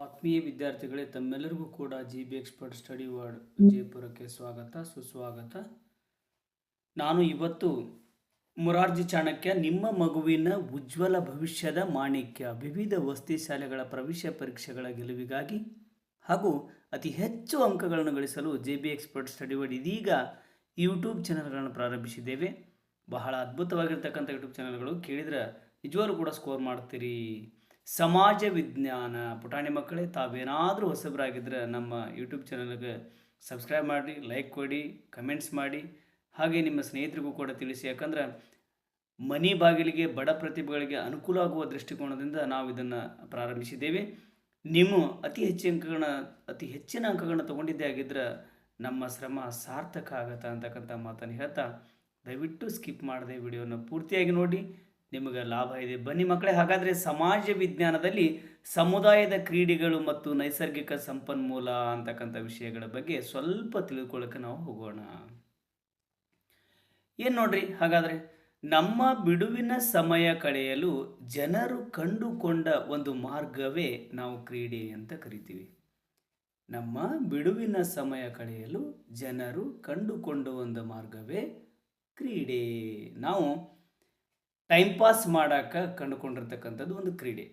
ಆತ್ಮೀಯ ವಿದ್ಯಾರ್ಥಿಗಳೇ, ತಮ್ಮೆಲ್ಲರಿಗೂ ಕೂಡ G B expert study world ಜಯಪುರಕ್ಕೆ ಸ್ವಾಗತ, ಸುಸ್ವಾಗತ. ನಾನು ಇವತ್ತು ಮುರಾರ್ಜಿ ಚಾಣಕ್ಯ, ನಿಮ್ಮ ಮಗುವಿನ ಉಜ್ವಲ ಭವಿಷ್ಯದ ಮಾಣಿಕ್ಯ, ವಿವಿಧ ವಸತಿ ಶಾಲೆಗಳ ಪ್ರವೇಶ ಪರೀಕ್ಷೆಗಳ ಗೆಲುವಿಗಾಗಿ ಹಾಗೂ ಅತಿ ಹೆಚ್ಚು ಅಂಕಗಳನ್ನು ಗಳಿಸಲು J B expert study world ಇದೀಗ ಯೂಟ್ಯೂಬ್ ಚಾನಲ್ಗಳನ್ನು ಪ್ರಾರಂಭಿಸಿದ್ದೇವೆ. ಬಹಳ ಅದ್ಭುತವಾಗಿರ್ತಕ್ಕಂಥ ಯೂಟ್ಯೂಬ್ ಚಾನಲ್ಗಳು ಕೇಳಿದ್ರೆ ನಿಜವಾಗ್ಲೂ ಕೂಡ ಸ್ಕೋರ್ ಮಾಡ್ತೀರಿ. ಸಮಾಜ ವಿಜ್ಞಾನ ಪುಟಾಣಿ ಮಕ್ಕಳೇ, ತಾವೇನಾದರೂ ಹೊಸಬರಾಗಿದ್ದರೆ ನಮ್ಮ ಯೂಟ್ಯೂಬ್ ಚಾನಲ್ಗೆ ಸಬ್ಸ್ಕ್ರೈಬ್ ಮಾಡಿ ಲೈಕ್ ಕೊಡಿ ಕಮೆಂಟ್ಸ್ ಮಾಡಿ. ಹಾಗೆ ನಿಮ್ಮ ಸ್ನೇಹಿತರಿಗೂ ಕೂಡ ತಿಳಿಸಿ. ಯಾಕಂದರೆ ಮನಿ ಬಾಗಿಲಿಗೆ, ಬಡ ಪ್ರತಿಭೆಗಳಿಗೆ ಅನುಕೂಲ ಆಗುವ ದೃಷ್ಟಿಕೋನದಿಂದ ನಾವು ಇದನ್ನು ಪ್ರಾರಂಭಿಸಿದ್ದೇವೆ. ನಿಮ್ಮ ಅತಿ ಹೆಚ್ಚಿನ ಅಂಕಗಳನ್ನ ಅತಿ ಹೆಚ್ಚಿನ ಅಂಕಗಳನ್ನ ತಗೊಂಡಿದ್ದೇ ಆಗಿದ್ರೆ ನಮ್ಮ ಶ್ರಮ ಸಾರ್ಥಕ ಆಗತ್ತೆ ಅಂತಕ್ಕಂಥ ಮಾತನ್ನು ಹೇಳ್ತಾ ದಯವಿಟ್ಟು ಸ್ಕಿಪ್ ಮಾಡದೆ ವಿಡಿಯೋನ ಪೂರ್ತಿಯಾಗಿ ನೋಡಿ. ನಿಮಗೆ ಲಾಭ ಇದೆ. ಬನ್ನಿ ಮಕ್ಕಳೇ, ಹಾಗಾದರೆ ಸಮಾಜ ವಿಜ್ಞಾನದಲ್ಲಿ ಸಮುದಾಯದ ಕ್ರೀಡೆಗಳು ಮತ್ತು ನೈಸರ್ಗಿಕ ಸಂಪನ್ಮೂಲ ಅಂತಕ್ಕಂಥ ವಿಷಯಗಳ ಬಗ್ಗೆ ಸ್ವಲ್ಪ ತಿಳ್ಕೊಳ್ಳೋಕೆ ನಾವು ಹೋಗೋಣ. ಏನು ನೋಡ್ರಿ, ಹಾಗಾದರೆ ನಮ್ಮ ಬಿಡುವಿನ ಸಮಯ ಕಳೆಯಲು ಜನರು ಕಂಡುಕೊಂಡ ಒಂದು ಮಾರ್ಗವೇ ನಾವು ಕ್ರೀಡೆ ಅಂತ ಕರಿತೀವಿ. ನಮ್ಮ ಬಿಡುವಿನ ಸಮಯ ಕಳೆಯಲು ಜನರು ಕಂಡುಕೊಂಡ ಒಂದು ಮಾರ್ಗವೇ ಕ್ರೀಡೆ. ನಾವು ಟೈಮ್ ಪಾಸ್ ಮಾಡೋಕೆ ಕಂಡುಕೊಂಡಿರ್ತಕ್ಕಂಥದ್ದು ಒಂದು ಕ್ರೀಡೆ.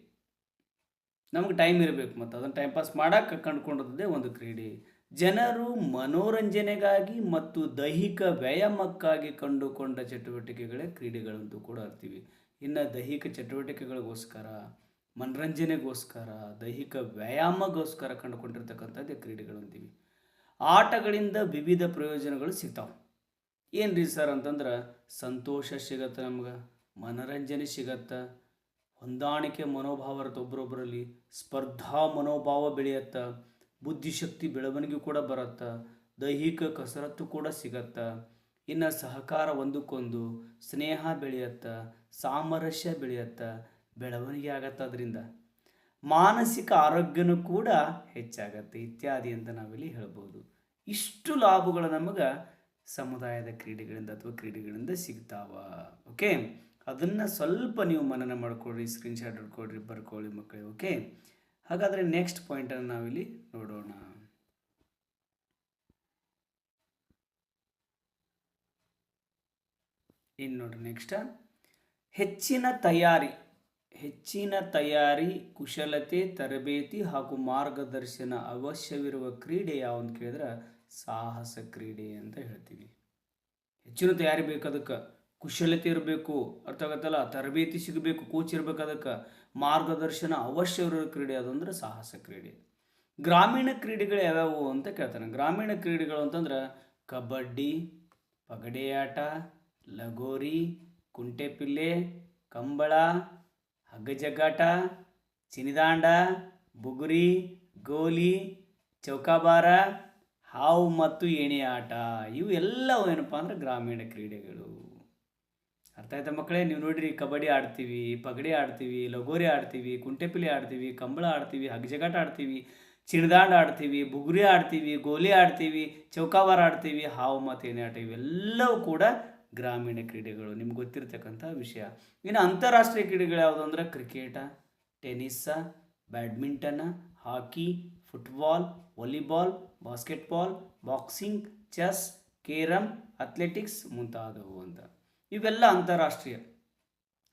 ನಮಗೆ ಟೈಮ್ ಇರಬೇಕು ಮತ್ತು ಅದನ್ನು ಟೈಮ್ ಪಾಸ್ ಮಾಡೋಕೆ ಕಂಡುಕೊಂಡದ್ದೇ ಒಂದು ಕ್ರೀಡೆ. ಜನರು ಮನೋರಂಜನೆಗಾಗಿ ಮತ್ತು ದೈಹಿಕ ವ್ಯಾಯಾಮಕ್ಕಾಗಿ ಕಂಡುಕೊಂಡ ಚಟುವಟಿಕೆಗಳೇ ಕ್ರೀಡೆಗಳಂತೂ ಕೂಡ ಇರ್ತೀವಿ. ಇನ್ನು ದೈಹಿಕ ಚಟುವಟಿಕೆಗಳಿಗೋಸ್ಕರ, ಮನರಂಜನೆಗೋಸ್ಕರ, ದೈಹಿಕ ವ್ಯಾಯಾಮಗೋಸ್ಕರ ಕಂಡುಕೊಂಡಿರ್ತಕ್ಕಂಥದ್ದೇ ಕ್ರೀಡೆಗಳು ಅಂತೀವಿ ಆಟಗಳಿಂದ ವಿವಿಧ ಪ್ರಯೋಜನಗಳು ಸಿಗ್ತಾವೆ. ಏನು ರೀ ಸರ್ ಅಂತಂದ್ರೆ ಸಂತೋಷ ಸಿಗತ್ತೆ ನಮ್ಗೆ. ಮನರಂಜನೆ ಸಿಗತ್ತೆ. ಹೊಂದಾಣಿಕೆ ಮನೋಭಾವ ಇರುತ್ತೆ ಒಬ್ಬರೊಬ್ಬರಲ್ಲಿ ಸ್ಪರ್ಧಾ ಮನೋಭಾವ ಬೆಳೆಯತ್ತೆ. ಬುದ್ಧಿಶಕ್ತಿ ಬೆಳವಣಿಗೆ ಕೂಡ ಬರುತ್ತೆ. ದೈಹಿಕ ಕಸರತ್ತು ಕೂಡ ಸಿಗತ್ತೆ. ಇನ್ನು ಸಹಕಾರ ಒಂದಕ್ಕೊಂದು ಸ್ನೇಹ ಬೆಳೆಯತ್ತ. ಸಾಮರಸ್ಯ ಬೆಳೆಯತ್ತೆ. ಬೆಳವಣಿಗೆ ಆಗತ್ತೆ ಅದರಿಂದ. ಮಾನಸಿಕ ಆರೋಗ್ಯನೂ ಕೂಡ ಹೆಚ್ಚಾಗತ್ತೆ ಇತ್ಯಾದಿ ಅಂತ ನಾವಿಲ್ಲಿ ಹೇಳ್ಬೋದು. ಇಷ್ಟು ಲಾಭಗಳು ನಮಗೆ ಸಮುದಾಯದ ಕ್ರೀಡೆಗಳಿಂದ ಅಥವಾ ಕ್ರೀಡೆಗಳಿಂದ ಸಿಗ್ತಾವ. ಓಕೆ ಅದನ್ನು ಸ್ವಲ್ಪ ನೀವು ಮನನ ಮಾಡ್ಕೊಳ್ರಿ ಸ್ಕ್ರೀನ್ಶಾಟ್ ಹಿಡ್ಕೊಳ್ರಿ ಬರ್ಕೊಳ್ಳಿ ಮಕ್ಕಳಿಗೆ ಓಕೆ ಹಾಗಾದರೆ ನೆಕ್ಸ್ಟ್ ಪಾಯಿಂಟನ್ನು ನಾವಿಲ್ಲಿ ನೋಡೋಣ. ಇನ್ನು ನೋಡ್ರಿ ನೆಕ್ಸ್ಟ್ ಹೆಚ್ಚಿನ ತಯಾರಿ ಹೆಚ್ಚಿನ ತಯಾರಿ, ಕುಶಲತೆ, ತರಬೇತಿ ಹಾಗೂ ಮಾರ್ಗದರ್ಶನ ಅವಶ್ಯವಿರುವ ಕ್ರೀಡೆ ಯಾವಂತ ಕೇಳಿದ್ರೆ ಸಾಹಸ ಕ್ರೀಡೆ ಅಂತ ಹೇಳ್ತೀವಿ ಹೆಚ್ಚಿನ ತಯಾರಿ ಬೇಕು ಅದಕ್ಕೆ. ಕುಶಲತೆ ಇರಬೇಕು, ಅರ್ಥ ಆಗತ್ತಲ್ಲ ತರಬೇತಿ ಸಿಗಬೇಕು ಕೋಚ್ ಇರಬೇಕು ಅದಕ್ಕೆ. ಮಾರ್ಗದರ್ಶನ ಅವಶ್ಯವಿರೋ ಕ್ರೀಡೆ ಅದಂದ್ರೆ ಸಾಹಸ ಕ್ರೀಡೆ. ಗ್ರಾಮೀಣ ಕ್ರೀಡೆಗಳು ಯಾವ್ಯಾವು ಅಂತ ಕೇಳ್ತಾನೆ. ಗ್ರಾಮೀಣ ಕ್ರೀಡೆಗಳು ಅಂತಂದ್ರೆ ಕಬಡ್ಡಿ, ಪಗಡೆಯಾಟ, ಲಗೋರಿ, ಕುಂಟೆಪಿಲ್ಲೆ, ಕಂಬಳ ಹಗ್ಗಜಗ್ಗಾಟ ಚಿನಿದಾಂಡ, ಬುಗುರಿ, ಗೋಲಿ, ಚೌಕಾಬಾರ, ಹಾವು ಮತ್ತು ಏಣಿ ಆಟ. ಇವು ಎಲ್ಲವೂ ಏನಪ್ಪ ಅಂದ್ರೆ ಗ್ರಾಮೀಣ ಕ್ರೀಡೆಗಳು. ಅರ್ಥ ಆಯ್ತಾ ಮಕ್ಕಳೇ? ನೀವು ನೋಡ್ರಿ, ಕಬಡ್ಡಿ ಆಡ್ತೀವಿ, ಪಗಡಿ ಆಡ್ತೀವಿ, ಲಗೋರಿ ಆಡ್ತೀವಿ, ಕುಂಟೆಪಿಲಿ ಆಡ್ತೀವಿ, ಕಂಬಳ ಆಡ್ತೀವಿ ಹಗ್ಜಗಾಟ ಆಡ್ತೀವಿ, ಚಿಣದಾಂಡ್ ಆಡ್ತೀವಿ, ಬುಗುರಿ ಆಡ್ತೀವಿ, ಗೋಲಿ ಆಡ್ತೀವಿ ಚೌಕಾಬಾರ ಆಡ್ತೀವಿ, ಹಾವು ಮತ್ತು ಏನೇ ಆಟ, ಇವೆಲ್ಲವೂ ಕೂಡ ಗ್ರಾಮೀಣ ಕ್ರೀಡೆಗಳು, ನಿಮ್ಗೆ ಗೊತ್ತಿರ್ತಕ್ಕಂಥ ವಿಷಯ. ಇನ್ನು ಅಂತಾರಾಷ್ಟ್ರೀಯ ಕ್ರೀಡೆಗಳು ಯಾವುದು ಅಂದರೆ cricket tennis badminton, hockey, football, volleyball, basketball, boxing, chess carrom athletics ಮುಂತಾದವು ಅಂತ. ಇವೆಲ್ಲ ಅಂತಾರಾಷ್ಟ್ರೀಯ.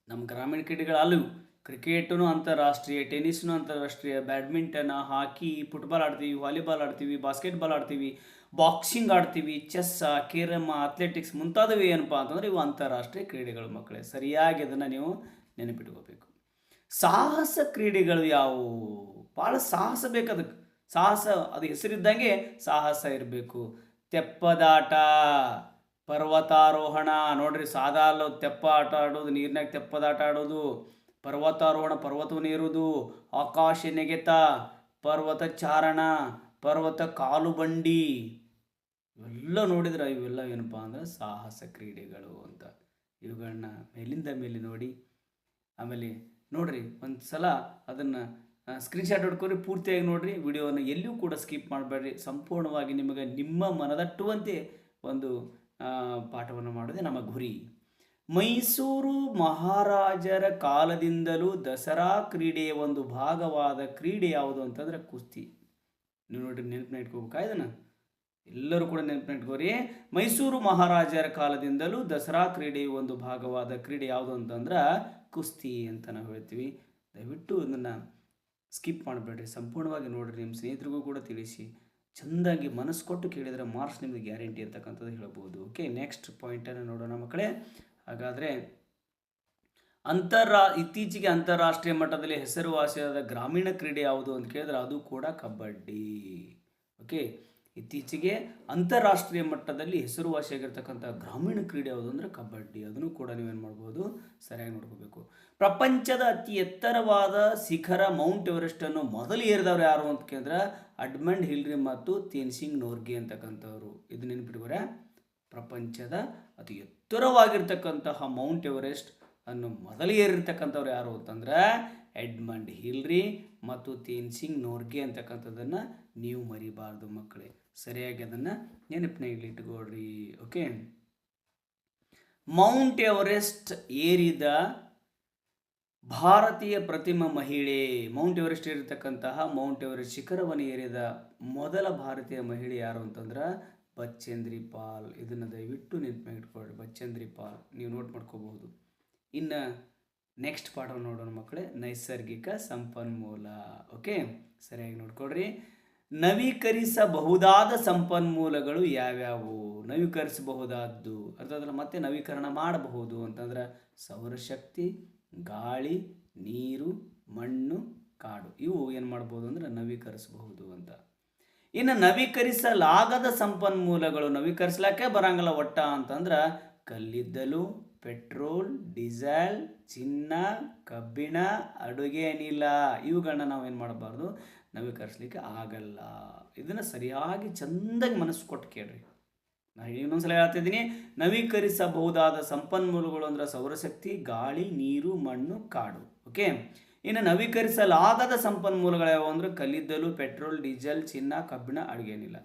ನಮ್ಮ ಗ್ರಾಮೀಣ ಕ್ರೀಡೆಗಳಲ್ಲೂ ಕ್ರಿಕೆಟೂ ಅಂತಾರಾಷ್ಟ್ರೀಯ, ಟೆನ್ನಿಸ್ನು ಅಂತಾರಾಷ್ಟ್ರೀಯ, ಬ್ಯಾಡ್ಮಿಂಟನ್, ಹಾಕಿ ಫುಟ್ಬಾಲ್ ಆಡ್ತೀವಿ, ವಾಲಿಬಾಲ್ ಆಡ್ತೀವಿ, ಬಾಸ್ಕೆಟ್ಬಾಲ್ ಆಡ್ತೀವಿ, ಬಾಕ್ಸಿಂಗ್ ಆಡ್ತೀವಿ, ಚೆಸ್ ಕೇರಮ್ಮ ಅಥ್ಲೆಟಿಕ್ಸ್ ಮುಂತಾದವು ಏನಪ್ಪ ಅಂತಂದರೆ ಇವು ಅಂತಾರಾಷ್ಟ್ರೀಯ ಕ್ರೀಡೆಗಳು ಮಕ್ಕಳೇ. ಸರಿಯಾಗಿ ಅದನ್ನು ನೀವು ನೆನಪಿಟ್ಕೋಬೇಕು. ಸಾಹಸ ಕ್ರೀಡೆಗಳು ಯಾವುವು? ಭಾಳ ಸಾಹಸ ಬೇಕು ಅದಕ್ಕೆ. ಸಾಹಸ, ಅದು ಹೆಸರಿದ್ದಂಗೆ ಸಾಹಸ ಇರಬೇಕು. ತೆಪ್ಪದಾಟ. ಪರ್ವತಾರೋಹಣ. ನೋಡ್ರಿ ಅಲ್ಲ, ತೆಪ್ಪ ಆಟ ಆಡೋದು, ನೀರಿನಾಗ ತೆಪ್ಪದಾಟ ಆಡೋದು, ಪರ್ವತಾರೋಹಣ ಪರ್ವತವನ್ನು ಏರುವುದು ಆಕಾಶ ನೆಗೆತ, ಪರ್ವತ ಚಾರಣ, ಪರ್ವತ ಕಾಲು ಬಂಡಿ ಇವೆಲ್ಲ ನೋಡಿದ್ರೆ ಇವೆಲ್ಲ ಏನಪ್ಪ ಅಂದ್ರೆ ಸಾಹಸ ಕ್ರೀಡೆಗಳು ಅಂತ. ಇವುಗಳನ್ನ ಮೇಲಿಂದ ಮೇಲೆ ನೋಡಿ. ಆಮೇಲೆ ನೋಡ್ರಿ ಒಂದು ಸಲ ಅದನ್ನು ಸ್ಕ್ರೀನ್ಶಾಟ್ ಹೊಡ್ಕೊರಿ ಪೂರ್ತಿಯಾಗಿ ನೋಡ್ರಿ. ವಿಡಿಯೋನ ಎಲ್ಲಿಯೂ ಕೂಡ ಸ್ಕಿಪ್ ಮಾಡಬೇಡ್ರಿ. ಸಂಪೂರ್ಣವಾಗಿ ನಿಮಗೆ ನಿಮ್ಮ ಮನದಟ್ಟುವಂತೆ ಒಂದು ಪಾಠವನ್ನು ಮಾಡೋದೇ ನಮ್ಮ ಗುರಿ. ಮೈಸೂರು ಮಹಾರಾಜರ ಕಾಲದಿಂದಲೂ ದಸರಾ ಕ್ರೀಡೆಯ ಒಂದು ಭಾಗವಾದ ಕ್ರೀಡೆ ಯಾವುದು ಅಂತಂದ್ರೆ ಕುಸ್ತಿ. ನೀವು ನೋಡ್ರಿ ನೆನಪಿನ ಇಟ್ಕೋಬೇಕಾ ಇದನ್ನು? ಎಲ್ಲರೂ ಕೂಡ ನೆನಪಿನ ಇಟ್ಕೋರಿ. ಮೈಸೂರು ಮಹಾರಾಜರ ಕಾಲದಿಂದಲೂ ದಸರಾ ಕ್ರೀಡೆಯ ಒಂದು ಭಾಗವಾದ ಕ್ರೀಡೆ ಯಾವುದು ಅಂತಂದ್ರೆ ಕುಸ್ತಿ ಅಂತ ನಾವು ಹೇಳ್ತೀವಿ. ದಯವಿಟ್ಟು ಇದನ್ನು ಸ್ಕಿಪ್ ಮಾಡಬೇಡ್ರಿ. ಸಂಪೂರ್ಣವಾಗಿ ನೋಡಿರಿ, ನಿಮ್ಮ ಸ್ನೇಹಿತರಿಗೂ ಕೂಡ ತಿಳಿಸಿ. ಚೆಂದಾಗಿ ಮನಸ್ಸು ಕೊಟ್ಟು ಕೇಳಿದರೆ ಮಾರ್ಕ್ಸ್ ನಿಮಗೆ ಗ್ಯಾರಂಟಿ ಅಂತಕ್ಕಂಥದ್ದು ಹೇಳ್ಬೋದು. ಓಕೆ ನೆಕ್ಸ್ಟ್ ಪಾಯಿಂಟನ್ನು ನೋಡೋಣ ಮಕ್ಕಳೇ. ಹಾಗಾದರೆ ಅಂತರ್ರಾ ಇತ್ತೀಚೆಗೆ ಅಂತಾರಾಷ್ಟ್ರೀಯ ಮಟ್ಟದಲ್ಲಿ ಹೆಸರುವಾಸಿಯಾದ ಗ್ರಾಮೀಣ ಕ್ರೀಡೆ ಯಾವುದು ಅಂತ ಕೇಳಿದ್ರೆ ಅದು ಕೂಡ ಕಬಡ್ಡಿ. ಓಕೆ ಇತ್ತೀಚೆಗೆ ಅಂತಾರಾಷ್ಟ್ರೀಯ ಮಟ್ಟದಲ್ಲಿ ಹೆಸರುವಾಸಿಯಾಗಿರ್ತಕ್ಕಂಥ ಗ್ರಾಮೀಣ ಕ್ರೀಡೆ ಯಾವುದು ಅಂದರೆ ಕಬಡ್ಡಿ. ಅದನ್ನು ಕೂಡ ನೀವೇನು ಮಾಡ್ಬೋದು? ಸರಿಯಾಗಿ ನೋಡ್ಕೋಬೇಕು. ಪ್ರಪಂಚದ ಅತಿ ಎತ್ತರವಾದ ಶಿಖರ ಮೌಂಟ್ ಎವರೆಸ್ಟನ್ನು ಮೊದಲು ಏರಿದವ್ರು ಯಾರು ಅಂತ ಕೇಳಿದ್ರೆ ಅಡ್ಮಂಡ್ ಹಿಲ್ರಿ ಮತ್ತು ತೇನ್ಸಿಂಗ್ ನೋರ್ಗೆ ಅಂತಕ್ಕಂಥವ್ರು. ಇದು ನೆನಪಿಟ್ಕೋರೆ. ಪ್ರಪಂಚದ ಅತಿ ಎತ್ತರವಾಗಿರ್ತಕ್ಕಂತಹ ಮೌಂಟ್ ಎವರೆಸ್ಟ್ ಅನ್ನು ಮೊದಲು ಏರಿರ್ತಕ್ಕಂಥವ್ರು ಯಾರು ಅಂತಂದ್ರೆ ಎಡ್ಮಂಡ್ ಹಿಲ್ರಿ ಮತ್ತು ತೇನ್ಸಿಂಗ್ ನೋರ್ಗೆ ಅಂತಕ್ಕಂಥದ್ದನ್ನು ನೀವು ಮರಿಬಾರ್ದು ಮಕ್ಕಳೇ. ಸರಿಯಾಗಿ ಅದನ್ನು ನೆನಪಿನಾಗಿ ಇಟ್ಕೊಳ್ರಿ ಓಕೆ? ಮೌಂಟ್ ಎವರೆಸ್ಟ್ ಏರಿದ ಭಾರತೀಯ ಪ್ರತಿಮ ಮಹಿಳೆ, ಮೌಂಟ್ ಎವರೆಸ್ಟ್ ಏರಿರ್ತಕ್ಕಂತಹ ಮೌಂಟ್ ಎವರೆಸ್ಟ್ ಶಿಖರವನ್ನು ಏರಿದ ಮೊದಲ ಭಾರತೀಯ ಮಹಿಳೆ ಯಾರು ಅಂತಂದ್ರೆ ಬಚ್ಚೇಂದ್ರಿ ಪಾಲ್. ಇದನ್ನು ದಯವಿಟ್ಟು ನೆನಪಿನ ಇಟ್ಕೊಳ್ಳಿ ಬಚ್ಚೇಂದ್ರಿ ಪಾಲ್. ನೀವು ನೋಟ್ ಮಾಡ್ಕೋಬಹುದು. ಇನ್ನು ನೆಕ್ಸ್ಟ್ ಪಾಠ ನೋಡೋಣ ಮಕ್ಕಳೇ ನೈಸರ್ಗಿಕ ಸಂಪನ್ಮೂಲ. ಓಕೆ ಸರಿಯಾಗಿ ನೋಡ್ಕೊಡ್ರಿ ನವೀಕರಿಸಬಹುದಾದ ಸಂಪನ್ಮೂಲಗಳು ಯಾವ್ಯಾವು? ನವೀಕರಿಸಬಹುದಾದ್ದು. ಅಂತಂದ್ರೆ ಮತ್ತೆ ನವೀಕರಣ ಮಾಡಬಹುದು ಅಂತಂದ್ರೆ ಸೌರಶಕ್ತಿ ಗಾಳಿ, ನೀರು, ಮಣ್ಣು, ಕಾಡು. ಇವು ಏನು ಮಾಡ್ಬೋದು ಅಂದ್ರೆ ನವೀಕರಿಸಬಹುದು ಅಂತ. ಇನ್ನು ನವೀಕರಿಸಲಾಗದ ಸಂಪನ್ಮೂಲಗಳು ನವೀಕರಿಸ್ಲಿಕ್ಕೆ ಬರಂಗಿಲ್ಲ ಒಟ್ಟ ಅಂತಂದ್ರೆ ಕಲ್ಲಿದ್ದಲು ಪೆಟ್ರೋಲ್, ಡೀಸೆಲ್, ಚಿನ್ನ, ಕಬ್ಬಿಣ, ಅಡುಗೆ ಅನಿಲ ಇವುಗಳನ್ನ ನಾವು ಏನು ಮಾಡಬಾರ್ದು? ನವೀಕರಿಸ್ಲಿಕ್ಕೆ ಆಗಲ್ಲ. ಇದನ್ನು ಸರಿಯಾಗಿ ಚೆಂದಾಗಿ ಮನಸ್ಸು ಕೊಟ್ಟು ಕೇಳ್ರಿ. ನಾನು ಇನ್ನೊಂದ್ಸಲ ಹೇಳ್ತಿದ್ದೀನಿ, ನವೀಕರಿಸಬಹುದಾದ ಸಂಪನ್ಮೂಲಗಳು ಅಂದ್ರೆ ಸೌರಶಕ್ತಿ, ಗಾಳಿ, ನೀರು, ಮಣ್ಣು, ಕಾಡು. ಓಕೆ? ಇನ್ನು ನವೀಕರಿಸಲಾಗದ ಸಂಪನ್ಮೂಲಗಳು ಯಾವುವು ಅಂದ್ರೆ ಕಲ್ಲಿದ್ದಲು, ಪೆಟ್ರೋಲ್, ಡೀಸೆಲ್, ಚಿನ್ನ, ಕಬ್ಬಿಣ, ಅಡುಗೆ ಅನಿಲ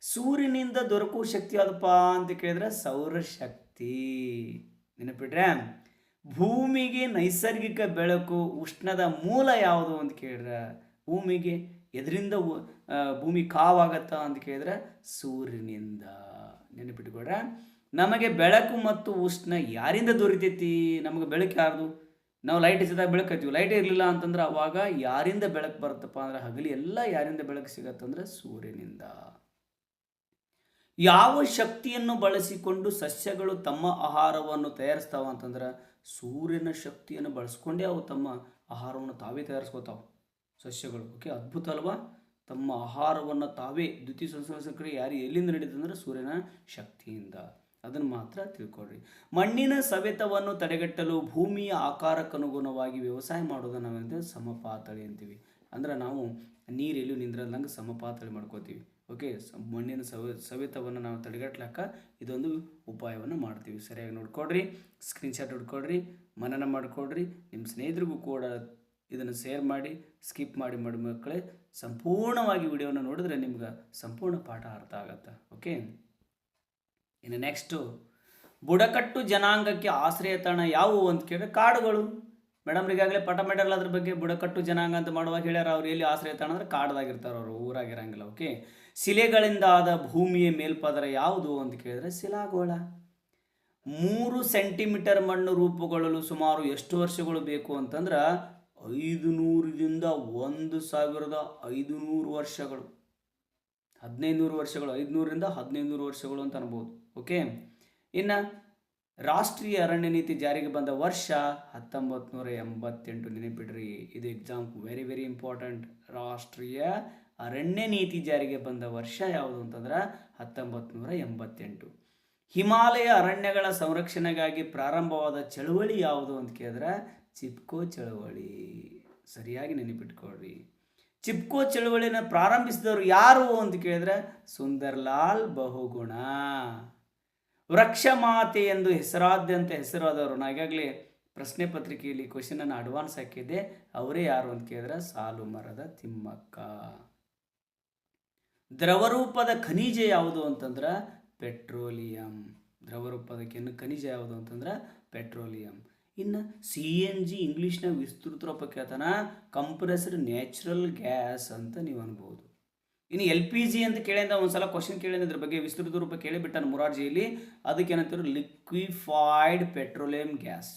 ಸೂರ್ಯನಿಂದ ದೊರಕುವ ಶಕ್ತಿ ಯಾವುದಪ್ಪ ಅಂತ ಕೇಳಿದ್ರೆ ಸೌರಶಕ್ತಿ. ನೆನಪಿಟ್ರೆ, ಭೂಮಿಗೆ ನೈಸರ್ಗಿಕ ಬೆಳಕು ಉಷ್ಣದ ಮೂಲ ಯಾವುದು ಅಂತ ಕೇಳಿದ್ರೆ, ಭೂಮಿಗೆ ಎದರಿಂದ ಭೂಮಿ ಕಾವಾಗತ್ತ ಅಂತ ಕೇಳಿದ್ರೆ, ಸೂರ್ಯನಿಂದ. ನೆನಪಿಟ್ಕೊಡ್ರ ನಮಗೆ ಬೆಳಕು ಮತ್ತು ಉಷ್ಣ ಯಾರಿಂದ ದೊರಿತೈತಿ? ನಮಗೆ ಬೆಳಕು ಯಾರ್ದು? ನಾವು ಲೈಟ್ ಹಚ್ಚಿದಾಗ ಬೆಳಕು ಹಚ್ಚಿವಿ ಲೈಟ್ ಇರಲಿಲ್ಲ ಅಂತಂದ್ರೆ ಅವಾಗ ಯಾರಿಂದ ಬೆಳಕು ಬರುತ್ತಪ್ಪ ಅಂದ್ರೆ ಹಗಲಿ ಎಲ್ಲ ಯಾರಿಂದ ಬೆಳಕು ಸಿಗತ್ತಂದ್ರೆ ಸೂರ್ಯನಿಂದ. ಯಾವ ಶಕ್ತಿಯನ್ನು ಬಳಸಿಕೊಂಡು ಸಸ್ಯಗಳು ತಮ್ಮ ಆಹಾರವನ್ನು ತಯಾರಿಸ್ತಾವ ಅಂತಂದ್ರೆ ಸೂರ್ಯನ ಶಕ್ತಿಯನ್ನು ಬಳಸ್ಕೊಂಡೇ ಅವು ತಮ್ಮ ಆಹಾರವನ್ನು ತಾವೇ ತಯಾರಿಸ್ಕೋತಾವ ಸಸ್ಯಗಳು. ಓಕೆ, ಅದ್ಭುತ ಅಲ್ವಾ? ತಮ್ಮ ಆಹಾರವನ್ನು ತಾವೇ ದ್ವಿತೀಯ ಕ್ರಿಯೆ ಯಾರು ಎಲ್ಲಿಂದ ನಡೀತಂದ್ರೆ ಸೂರ್ಯನ ಶಕ್ತಿಯಿಂದ. ಅದನ್ನು ಮಾತ್ರ ತಿಳ್ಕೊಳ್ರಿ. ಮಣ್ಣಿನ ಸವೆತವನ್ನು ತಡೆಗಟ್ಟಲು ಭೂಮಿಯ ಆಕಾರಕ್ಕನುಗುಣವಾಗಿ ವ್ಯವಸಾಯ ಮಾಡೋದನ್ನು ನಾವೇನಂತ ಸಮಪಾತಳಿ ಅಂತೀವಿ. ಅಂದ್ರೆ ನಾವು ನೀರು ಎಲ್ಲೂ ನಿಂದ್ರಲ್ದಂಗೆ ಸಮಪಾತಳಿ ಮಾಡ್ಕೋತೀವಿ. ಓಕೆ ಮಣ್ಣಿನ ಸವೆ, ಸವೆತವನ್ನು ನಾವು ತಡೆಗಟ್ಲಕ್ಕ ಇದೊಂದು ಉಪಾಯವನ್ನು ಮಾಡ್ತೀವಿ. ಸರಿಯಾಗಿ ನೋಡ್ಕೊಡ್ರಿ ಸ್ಕ್ರೀನ್ಶಾಟ್ ಹೊಡ್ಕೊಡ್ರಿ, ಮನನ ಮಾಡಿಕೊಡ್ರಿ ನಿಮ್ಮ ಸ್ನೇಹಿತರಿಗೂ ಕೂಡ ಇದನ್ನು ಶೇರ್ ಮಾಡಿ ಸ್ಕಿಪ್ ಮಾಡಿ ಮಾಡಿ ಮಕ್ಕಳೇ, ಸಂಪೂರ್ಣವಾಗಿ ವಿಡಿಯೋನ ನೋಡಿದ್ರೆ ನಿಮ್ಗೆ ಸಂಪೂರ್ಣ ಪಾಠ ಅರ್ಥ ಆಗತ್ತೆ. ಓಕೆ ಇನ್ನು ನೆಕ್ಸ್ಟು ಬುಡಕಟ್ಟು ಜನಾಂಗಕ್ಕೆ ಆಶ್ರಯ ತಾಣ ಯಾವುವು ಅಂತ ಕೇಳಿದ್ರೆ ಕಾಡುಗಳು. ಮೇಡಮ್ ಈಗಾಗಲೇ ಪಟ ಮೆಡಲ್ ಅದ್ರ ಬಗ್ಗೆ ಬುಡಕಟ್ಟು ಜನಾಂಗ ಅಂತ ಮಾಡುವಾಗ ಹೇಳ್ಯಾರ, ಅವ್ರು ಎಲ್ಲಿ ಆಶ್ರಯ ತಾಣ ಅಂದ್ರೆ ಕಾಡ್ದಾಗಿರ್ತಾರೆ, ಅವರು ಊರಾಗಿರಂಗಿಲ್ಲ. ಓಕೆ ಶಿಲೆಗಳಿಂದ ಆದ ಭೂಮಿಯ ಮೇಲ್ಪದರ ಯಾವುದು ಅಂತ ಕೇಳಿದ್ರೆ ಶಿಲಾಗೋಳ. ಮೂರು ಸೆಂಟಿಮೀಟರ್ ಮಣ್ಣು ರೂಪುಗೊಳ್ಳಲು ಸುಮಾರು ಎಷ್ಟು ವರ್ಷಗಳು ಬೇಕು ಅಂತಂದ್ರೆ ಐದು ನೂರರಿಂದ ಒಂದು ಸಾವಿರದ ಐದು ನೂರು ವರ್ಷಗಳು. ಹದಿನೈದು ನೂರು ವರ್ಷಗಳು, ಐದುನೂರರಿಂದ ಹದಿನೈದು ನೂರು ವರ್ಷಗಳು ಅಂತ ಅನ್ಬೋದು. ಓಕೆ? ಇನ್ನು ರಾಷ್ಟ್ರೀಯ ಅರಣ್ಯ ನೀತಿ ಜಾರಿಗೆ ಬಂದ ವರ್ಷ ಹತ್ತೊಂಬತ್ತು ನೂರ ಎಂಬತ್ತೆಂಟು ನೆನಪಿಡ್ರಿ. ಇದು ಎಕ್ಸಾಮ್ ವೆರಿ ವೆರಿ ಇಂಪಾರ್ಟೆಂಟ್ ರಾಷ್ಟ್ರೀಯ ಅರಣ್ಯ ನೀತಿ ಜಾರಿಗೆ ಬಂದ ವರ್ಷ ಯಾವುದು ಅಂತಂದ್ರೆ ಹತ್ತೊಂಬತ್ತು ನೂರ ಎಂಬತ್ತೆಂಟು. ಹಿಮಾಲಯ ಅರಣ್ಯಗಳ ಸಂರಕ್ಷಣೆಗಾಗಿ ಪ್ರಾರಂಭವಾದ ಚಳುವಳಿ ಯಾವುದು ಅಂತ ಕೇಳಿದ್ರೆ ಚಿಪ್ಕೋ ಚಳುವಳಿ. ಸರಿಯಾಗಿ ನೆನಪಿಟ್ಕೊಳ್ರಿ. ಚಿಪ್ಕೋ ಚಳುವಳಿನ ಪ್ರಾರಂಭಿಸಿದವರು ಯಾರು ಅಂತ ಕೇಳಿದ್ರೆ ಸುಂದರ್ಲಾಲ್ ಬಹುಗುಣ. ವೃಕ್ಷ ಮಾತೆ ಎಂದು ಹೆಸರಾದ್ಯಂತ ಹೆಸರಾದವರು. ಈಗಾಗಲೇ ಪ್ರಶ್ನೆ ಪತ್ರಿಕೆಯಲ್ಲಿ ಕ್ವಶನನ್ನು ಅಡ್ವಾನ್ಸ್ ಹಾಕಿದ್ದೆ. ಅವರೇ ಯಾರು ಅಂತ ಕೇಳಿದ್ರೆ ಸಾಲು ಮರದ ತಿಮ್ಮಕ್ಕ. ದ್ರವರೂಪದ ಖನಿಜ ಯಾವುದು ಅಂತಂದ್ರೆ ಪೆಟ್ರೋಲಿಯಂ. ದ್ರವ ರೂಪದ ಇನ್ನು ಖನಿಜ ಯಾವುದು ಅಂತಂದ್ರೆ ಪೆಟ್ರೋಲಿಯಂ. ಇನ್ನು ಸಿ ಎನ್ ಜಿ ಇಂಗ್ಲೀಷ್ನ ವಿಸ್ತೃತ ರೂಪಕ್ಕೆ ಹೇಳ್ತಾನ ಕಂಪ್ರೆಸ್ಡ್ ನ್ಯಾಚುರಲ್ ಗ್ಯಾಸ್ ಅಂತ ನೀವು ಅನ್ಬೋದು. ಇನ್ನು ಎಲ್ ಪಿ ಜಿ ಅಂತ ಕೇಳಿದ ಒಂದ್ಸಲ ಕ್ವಶನ್ ಕೇಳಿದ ಇದ್ರ ಬಗ್ಗೆ ವಿಸ್ತೃತ ರೂಪ ಕೇಳಿಬಿಟ್ಟಾನ ಮುರಾರ್ಜಿಯಲ್ಲಿ ಅದಕ್ಕೆ ಏನಂತಾರೆ? Liquefied petroleum gas.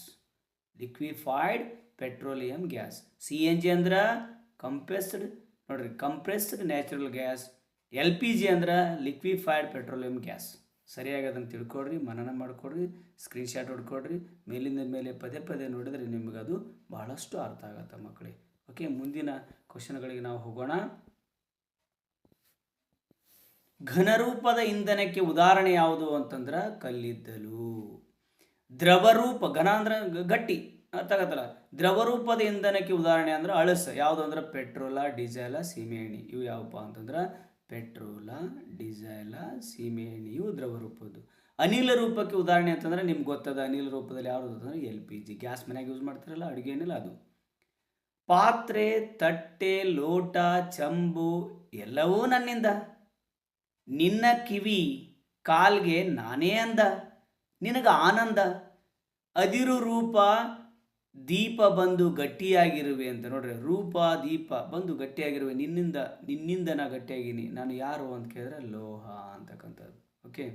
Liquefied petroleum gas. C N G ಅಂದ್ರೆ ಕಂಪ್ರೆಸ್ಡ್, ನೋಡ್ರಿ, compressed natural gas. L P G ಅಂದ್ರೆ ಲಿಕ್ವಿಫೈಡ್ ಪೆಟ್ರೋಲಿಯಂ ಗ್ಯಾಸ್. ಸರಿಯಾಗಿ ಅದನ್ನು ತಿಳ್ಕೊಡ್ರಿ ಮನನ ಮಾಡಿಕೊಡ್ರಿ ಸ್ಕ್ರೀನ್ಶಾಟ್ ಹೊಡ್ಕೊಡ್ರಿ ಮೇಲಿಂದ ಮೇಲೆ ಪದೇ ಪದೇ ನೋಡಿದ್ರೆ ನಿಮಗೆ ಅದು ಬಹಳಷ್ಟು ಅರ್ಥ ಆಗತ್ತೆ ಮಕ್ಕಳಿಗೆ ಓಕೆ, ಮುಂದಿನ ಕ್ವಶನ್ಗಳಿಗೆ ನಾವು ಹೋಗೋಣ. ಘನರೂಪದ ಇಂಧನಕ್ಕೆ ಉದಾಹರಣೆ ಯಾವುದು ಅಂತಂದ್ರೆ ಕಲ್ಲಿದ್ದಲು. ದ್ರವರೂಪ, ಘನ ಅಂದ್ರೆ ಗಟ್ಟಿ ಗಟ್ಟಿ ತಗತ್ತಲ್ಲ ದ್ರವರೂಪದ ಇಂಧನಕ್ಕೆ ಉದಾಹರಣೆ ಅಂದ್ರೆ ಅಳಸ, ಯಾವುದು ಅಂದ್ರೆ ಪೆಟ್ರೋಲ, ಡೀಸೆಲ ಸೀಮೆಎಣ್ಣೆ ಇವು ಯಾವಪ್ಪ ಅಂತಂದ್ರೆ ಪೆಟ್ರೋಲ, ಡೀಸೆಲ ಸೀಮೆಎಣ್ಣೆಯು ದ್ರವ ರೂಪದ್ದು. ಅನಿಲ ರೂಪಕ್ಕೆ ಉದಾಹರಣೆ ಅಂತಂದ್ರೆ ನಿಮ್ಗೆ ಗೊತ್ತದ ಅನಿಲ ರೂಪದಲ್ಲಿ ಯಾವುದು ಅಂತಂದರೆ ಎಲ್ ಪಿ ಜಿ. ಗ್ಯಾಸ್ ಮನ್ಯಾಗ ಯೂಸ್ ಮಾಡ್ತಾರಲ್ಲ ಅಡುಗೆ ಏನಿಲ್ಲ ಅದು. ಪಾತ್ರೆ, ತಟ್ಟೆ, ಲೋಟ, ಚಂಬು ಎಲ್ಲವೂ ನನ್ನಿಂದ. ನಿನ್ನ ಕಿವಿ, ಕಾಲ್ಗೆ ನಾನೇ ಅಂದ. ನಿನಗ ಆನಂದ. ಅದಿರು ರೂಪ ದೀಪ ಬಂದು ಗಟ್ಟಿಯಾಗಿರುವೆ ಅಂತ ನೋಡ್ರಿ, ರೂಪ ದೀಪ ಬಂದು ಗಟ್ಟಿಯಾಗಿರುವೆ, ನಿನ್ನಿಂದ ನಿನ್ನಿಂದ ನಾ ಗಟ್ಟಿಯಾಗಿನಿ, ನಾನು ಯಾರು ಅಂತ ಕೇಳಿದ್ರೆ ಲೋಹ ಅಂತಕ್ಕಂಥದ್ದು ಓಕೆ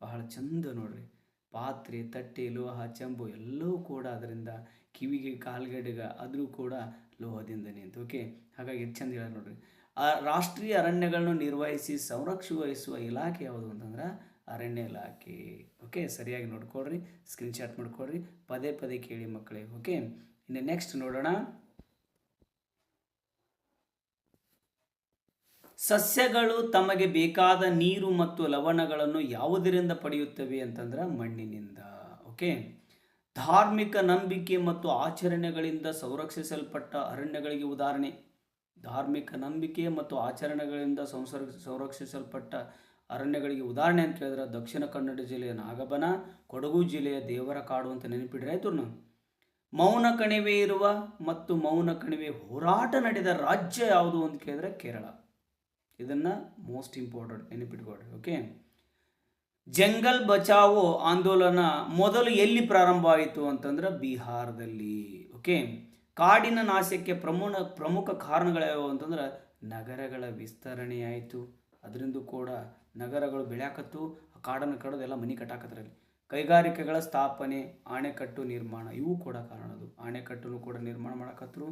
ಬಹಳ ಚಂದ ನೋಡ್ರಿ, ಪಾತ್ರೆ, ತಟ್ಟೆ, ಲೋಹ, ಚೆಂಬು ಎಲ್ಲವೂ ಕೂಡ ಅದರಿಂದ ಕಿವಿಗೆ, ಕಾಲ್ಗಡೆಗ ಆದರೂ ಕೂಡ ಲೋಹದಿಂದನೇ ಅಂತ ಓಕೆ ಹಾಗಾಗಿ ಚಂದ ಹೇಳ ನೋಡ್ರಿ. ಆ ರಾಷ್ಟ್ರೀಯ ಅರಣ್ಯಗಳನ್ನು ನಿರ್ವಹಿಸಿ, ಸಂರಕ್ಷಿಸುವ ಇಲಾಖೆ ಯಾವುದು ಅಂತಂದ್ರೆ ಅರಣ್ಯ ಇಲಾಖೆ ಓಕೆ ಸರಿಯಾಗಿ ನೋಡ್ಕೊಳ್ರಿ ಸ್ಕ್ರೀನ್ಶಾಟ್ ಮಾಡ್ಕೊಳ್ರಿ, ಪದೇ ಪದೇ ಕೇಳಿ ಮಕ್ಕಳೇ ಓಕೆ ಇನ್ನು ನೆಕ್ಸ್ಟ್ ನೋಡೋಣ. ಸಸ್ಯಗಳು ತಮಗೆ ಬೇಕಾದ ನೀರು ಮತ್ತು ಲವಣಗಳನ್ನು ಯಾವುದರಿಂದ ಪಡೆಯುತ್ತವೆ ಅಂತಂದ್ರೆ ಮಣ್ಣಿನಿಂದ ಓಕೆ ಧಾರ್ಮಿಕ ನಂಬಿಕೆ ಮತ್ತು ಆಚರಣೆಗಳಿಂದ ಸಂರಕ್ಷಿಸಲ್ಪಟ್ಟ ಅರಣ್ಯಗಳಿಗೆ ಉದಾಹರಣೆ. ಧಾರ್ಮಿಕ ನಂಬಿಕೆ ಮತ್ತು ಆಚರಣೆಗಳಿಂದ ಸಂಸರ್, ಸಂರಕ್ಷಿಸಲ್ಪಟ್ಟ ಅರಣ್ಯಗಳಿಗೆ ಉದಾಹರಣೆ ಅಂತ ಕೇಳಿದ್ರೆ ದಕ್ಷಿಣ ಕನ್ನಡ ಜಿಲ್ಲೆಯ ನಾಗಬನ, ಕೊಡಗು ಜಿಲ್ಲೆಯ ದೇವರ ಕಾಡು ಅಂತ ನೆನಪಿಡ್ರೆ, ಆಯ್ತು ಮೌನ ಕಣಿವೆ ಇರುವ ಮತ್ತು ಮೌನ ಕಣಿವೆ ಹೋರಾಟ ನಡೆದ ರಾಜ್ಯ ಯಾವುದು ಅಂತ ಕೇಳಿದ್ರೆ ಕೇರಳ. ಇದನ್ನ ಮೋಸ್ಟ್ ಇಂಪಾರ್ಟೆಂಟ್ ನೆನಪಿಟ್ಕೊಡ್ರಿ ಓಕೆ ಜಂಗಲ್ ಬಚಾವೋ ಆಂದೋಲನ ಮೊದಲು ಎಲ್ಲಿ ಪ್ರಾರಂಭ ಆಯಿತು ಅಂತಂದ್ರೆ ಬಿಹಾರದಲ್ಲಿ ಓಕೆ ಕಾಡಿನ ನಾಶಕ್ಕೆ ಪ್ರಮುಖ ಪ್ರಮುಖ ಕಾರಣಗಳ್ಯಾವು ಅಂತಂದ್ರೆ ನಗರಗಳ ವಿಸ್ತರಣೆ ಆಯಿತು. ಅದರಿಂದ ಕೂಡ ನಗರಗಳು ಬೆಳ್ಯಾಕತ್ತು ಕಾಡನ್ನು ಕಡ್ದು ಎಲ್ಲ ಮನೆ ಕಟ್ಟಾಕತ್ರಲ್ಲಿ ಕೈಗಾರಿಕೆಗಳ ಸ್ಥಾಪನೆ, ಆಣೆಕಟ್ಟು ನಿರ್ಮಾಣ, ಇವು ಕೂಡ ಕಾರಣ ಅದು. ಆಣೆಕಟ್ಟನ್ನು ಕೂಡ ನಿರ್ಮಾಣ ಮಾಡಕತ್ರು,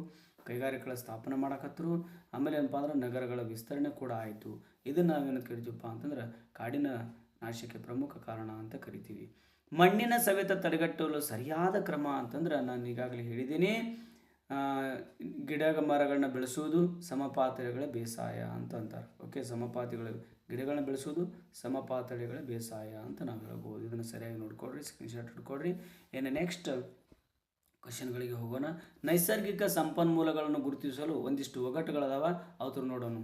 ಕೈಗಾರಿಕೆಗಳ ಸ್ಥಾಪನೆ ಮಾಡಕತ್ರು. ಆಮೇಲೆ ಏನಪ್ಪ ಅಂದ್ರೆ ನಗರಗಳ ವಿಸ್ತರಣೆ ಕೂಡ ಆಯಿತು. ಇದನ್ನು ನಾವೇನು ಕರಿತೀವಪ್ಪ ಅಂತಂದ್ರೆ ಕಾಡಿನ ನಾಶಕ್ಕೆ ಪ್ರಮುಖ ಕಾರಣ ಅಂತ ಕರಿತೀವಿ. ಮಣ್ಣಿನ ಸವೆತ ತಡೆಗಟ್ಟಲು ಸರಿಯಾದ ಕ್ರಮ ಅಂತಂದ್ರೆ ನಾನು ಈಗಾಗಲೇ ಹೇಳಿದ್ದೀನಿ. ಗಿಡ ಮರಗಳನ್ನ ಬೆಳೆಸುವುದು ಸಮಪಾತಳಿಗಳ ಬೇಸಾಯ ಅಂತ ಅಂತಾರೆ. ಓಕೆ ಸಮಪಾತಿಗಳ ಗಿಡಗಳನ್ನ ಬೆಳೆಸೋದು ಸಮಪಾತಳಿಗಳ ಬೇಸಾಯ ಅಂತ ನಾವು ಹೇಳ್ಬೋದು. ಇದನ್ನು ಸರಿಯಾಗಿ ನೋಡ್ಕೊಡ್ರಿ ಸ್ಕ್ರೀನ್ಶಾಟ್ ಹಿಡ್ಕೊಡ್ರಿ ಏನು ನೆಕ್ಸ್ಟ್ ಕ್ವಶನ್ಗಳಿಗೆ ಹೋಗೋಣ. ನೈಸರ್ಗಿಕ ಸಂಪನ್ಮೂಲಗಳನ್ನು ಗುರುತಿಸಲು ಒಂದಿಷ್ಟು ಒಗಟುಗಳದಾವ ಅವ್ರು ನೋಡೋಣ.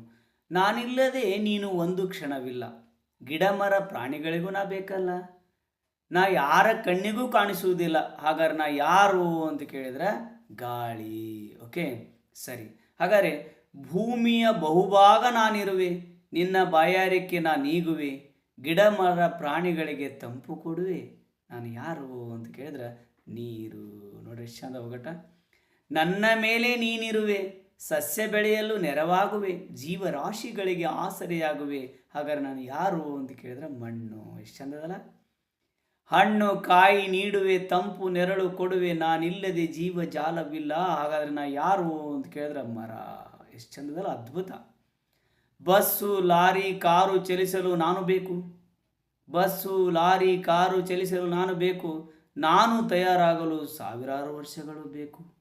ನಾನಿಲ್ಲದೆ ನೀನು ಒಂದು ಕ್ಷಣವಿಲ್ಲ. ಗಿಡ, ಮರ, ಪ್ರಾಣಿಗಳಿಗೂ ನಾ ಬೇಕಲ್ಲ. ನಾ ಯಾರ ಕಣ್ಣಿಗೂ ಕಾಣಿಸುವುದಿಲ್ಲ. ಹಾಗಾದ್ರೆ ನಾ ಯಾರು ಅಂತ ಕೇಳಿದ್ರೆ ಗಾಳಿ. ಓಕೆ ಸರಿ. ಹಾಗಾದರೆ ಭೂಮಿಯ ಬಹುಭಾಗ ನಾನಿರುವೆ, ನಿನ್ನ ಬಾಯಾರಿಕೆ ನಾನು ನೀಗುವೆ ಗಿಡ ಮರ ಪ್ರಾಣಿಗಳಿಗೆ ತಂಪು ಕೊಡುವೆ. ನಾನು ಯಾರು ಅಂತ ಕೇಳಿದ್ರೆ ನೀರು. ನೋಡಿ ಎಷ್ಟು ಚಂದ ಒಗಟ ನನ್ನ ಮೇಲೆ ನೀನಿರುವೆ, ಸಸ್ಯ ಬೆಳೆಯಲು ನೆರವಾಗುವೆ, ಜೀವರಾಶಿಗಳಿಗೆ ಆಸರೆಯಾಗುವೆ. ಹಾಗಾದ್ರೆ ನಾನು ಯಾರು ಅಂತ ಕೇಳಿದ್ರೆ ಮಣ್ಣು. ಎಷ್ಟು ಚಂದದಲ್ಲ? ಹಣ್ಣು ಕಾಯಿ ನೀಡುವೆ, ತಂಪು ನೆರಳು ಕೊಡುವೆ, ನಾನಿಲ್ಲದೆ ಜೀವ ಜಾಲವಿಲ್ಲ. ಹಾಗಾದ್ರೆ ನಾ ಯಾರು ಅಂತ ಕೇಳಿದ್ರೆ, ಮರ, ಎಷ್ಟು ಚಂದದಲ್ಲ, ಅದ್ಭುತ. ಬಸ್ಸು, ಲಾರಿ, ಕಾರು ಚಲಿಸಲು ನಾನು ಬೇಕು. ಬಸ್ಸು, ಲಾರಿ, ಕಾರು ಚಲಿಸಲು ನಾನು ಬೇಕು. ನಾನು ತಯಾರಾಗಲು ಸಾವಿರಾರು ವರ್ಷಗಳು ಬೇಕು.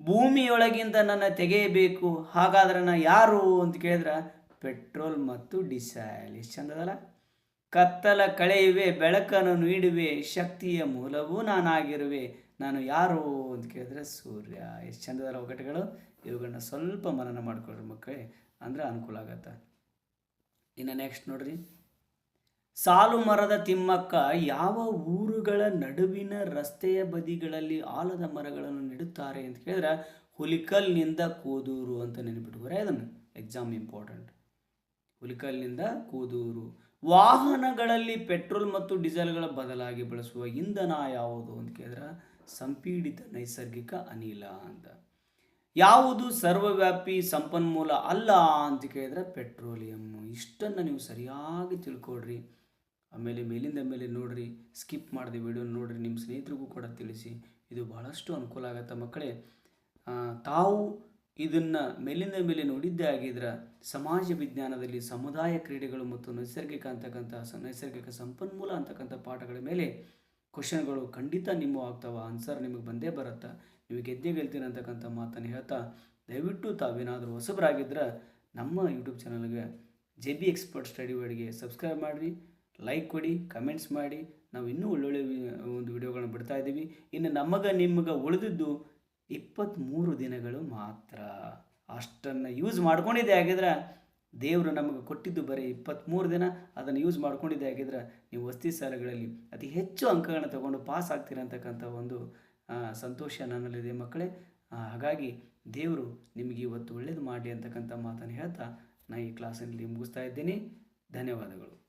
ಭೂಮಿಯೊಳಗಿಂದ ನನ್ನ ತೆಗೆಯಬೇಕು. ಹಾಗಾದ್ರೆ ನಾ ಯಾರು ಅಂತ ಕೇಳಿದ್ರೆ, ಪೆಟ್ರೋಲ್ ಮತ್ತು ಡಿಸೈಲ್. ಎಷ್ಟು ಚಂದದಲ್ಲ. ಕತ್ತಲ ಕಳೆಯುವೆ, ಬೆಳಕನ್ನು ನೀಡುವೆ, ಶಕ್ತಿಯ ಮೂಲವೂ ನಾನಾಗಿರುವೆ. ನಾನು ಯಾರು ಅಂತ ಕೇಳಿದ್ರೆ ಸೂರ್ಯ. ಎಷ್ಟು ಚಂದದ ಒಗಟುಗಳು. ಇವುಗಳನ್ನ ಸ್ವಲ್ಪ ಮನನ ಮಾಡ್ಕೊಳ್ರಿ ಮಕ್ಕಳೇ. ಅಂದ್ರೆ ಅನುಕೂಲ ಆಗತ್ತೆ. ಇನ್ನು ನೆಕ್ಸ್ಟ್ ನೋಡ್ರಿ. ಸಾಲು ಮರದ ತಿಮ್ಮಕ್ಕ, ಯಾವ ಊರುಗಳ ನಡುವಿನ ರಸ್ತೆಯ ಬದಿಗಳಲ್ಲಿ ಆಲದ ಮರಗಳನ್ನು ನೆಡುತ್ತಾರೆ ಅಂತ ಕೇಳಿದ್ರೆ ಹುಲಿಕಲ್ನಿಂದ ಕೂದೂರು ಅಂತ ನೆನಪಿಟ್ಕೋರೆ ಅದನ್ನು ಎಕ್ಸಾಮ್ ಇಂಪಾರ್ಟೆಂಟ್ ಹುಲಿಕಲ್ನಿಂದ ಕೂದೂರು. ವಾಹನಗಳಲ್ಲಿ ಪೆಟ್ರೋಲ್ ಮತ್ತು ಡೀಸೆಲ್ಗಳ ಬದಲಾಗಿ ಬಳಸುವ ಇಂಧನ ಯಾವುದು ಅಂತ ಕೇಳಿದ್ರೆ ಸಂಪೀಡಿತ ನೈಸರ್ಗಿಕ ಅನಿಲ ಅಂತ. ಯಾವುದು ಸರ್ವವ್ಯಾಪಿ ಸಂಪನ್ಮೂಲ ಅಲ್ಲ ಅಂತ ಕೇಳಿದ್ರೆ ಪೆಟ್ರೋಲಿಯಂ. ಇಷ್ಟನ್ನು ನೀವು ಸರಿಯಾಗಿ ತಿಳ್ಕೊಡ್ರಿ ಆಮೇಲೆ ಮೇಲಿಂದ ಮೇಲೆ ನೋಡ್ರಿ, ಸ್ಕಿಪ್ ಮಾಡಿದೆ ವಿಡಿಯೋ ನೋಡ್ರಿ ನಿಮ್ಮ ಸ್ನೇಹಿತರಿಗೂ ಕೂಡ ತಿಳಿಸಿ. ಇದು ಬಹಳಷ್ಟು ಅನುಕೂಲ ಆಗತ್ತೆ ಮಕ್ಕಳೇ. ತಾವು ಇದನ್ನು ಮೇಲಿಂದ ಮೇಲೆ ನೋಡಿದ್ದೇ ಆಗಿದ್ರೆ ಸಮಾಜ ವಿಜ್ಞಾನದಲ್ಲಿ ಸಮುದಾಯ ಕ್ರೀಡೆಗಳು ಮತ್ತು ನೈಸರ್ಗಿಕ ಅಂತಕ್ಕಂಥ ನೈಸರ್ಗಿಕ ಸಂಪನ್ಮೂಲ ಅಂತಕ್ಕಂಥ ಪಾಠಗಳ ಮೇಲೆ ಕ್ವಶನ್ಗಳು ಖಂಡಿತ ನಿಮ್ಮ ಆಗ್ತಾವ. ಆನ್ಸರ್ ನಿಮಗೆ ಬಂದೇ ಬರುತ್ತಾ. ನೀವು ಗೆದ್ದೇ ಗೆಲ್ತೀನಿ ಅಂತಕ್ಕಂಥ ಮಾತನ್ನು ಹೇಳ್ತಾ ದಯವಿಟ್ಟು ತಾವೇನಾದರೂ ಹೊಸಬರಾಗಿದ್ದರೆ ನಮ್ಮ ಯೂಟ್ಯೂಬ್ ಚಾನಲ್ಗೆ ಜೆ ಬಿ ಎಕ್ಸ್ಪರ್ಟ್ ಸ್ಟಡಿ ವರ್ಡ್ಗೆ ಸಬ್ಸ್ಕ್ರೈಬ್ ಮಾಡಿರಿ ಲೈಕ್ ಕೊಡಿ ಕಮೆಂಟ್ಸ್ ಮಾಡಿ. ನಾವು ಇನ್ನೂ ಒಳ್ಳೊಳ್ಳೆ ಒಂದು ವಿಡಿಯೋಗಳನ್ನ ಬಿಡ್ತಾ ಇದ್ದೀವಿ ಇನ್ನು ನಮಗೆ ನಿಮಗೆ ಉಳಿದಿದ್ದು ಇಪ್ಪತ್ತ್ಮೂರು ದಿನಗಳು ಮಾತ್ರ. ಅಷ್ಟನ್ನು ಯೂಸ್ ಮಾಡ್ಕೊಂಡಿದ್ದೆ ಆಗಿದ್ರೆ ದೇವರು ನಮಗೆ ಕೊಟ್ಟಿದ್ದು ಬರೀ ಇಪ್ಪತ್ತ್ಮೂರು ದಿನ. ಅದನ್ನು ಯೂಸ್ ಮಾಡ್ಕೊಂಡಿದ್ದೆ ಆಗಿದ್ರೆ ನೀವು ವಸ್ತಿ ಸಾಲಗಳಲ್ಲಿ ಅತಿ ಹೆಚ್ಚು ಅಂಕಗಳನ್ನು ತಗೊಂಡು ಪಾಸ್ ಆಗ್ತೀರಂತಕ್ಕಂಥ ಒಂದು ಸಂತೋಷ ನನ್ನಲ್ಲಿದೆ ಮಕ್ಕಳೇ. ಹಾಗಾಗಿ ದೇವರು ನಿಮಗೆ ಇವತ್ತು ಒಳ್ಳೇದು ಮಾಡಿ ಅಂತಕ್ಕಂಥ ಮಾತನ್ನು ಹೇಳ್ತಾ ನಾನು ಈ ಕ್ಲಾಸಲ್ಲಿ ಮುಗಿಸ್ತಾ ಇದ್ದೀನಿ. ಧನ್ಯವಾದಗಳು.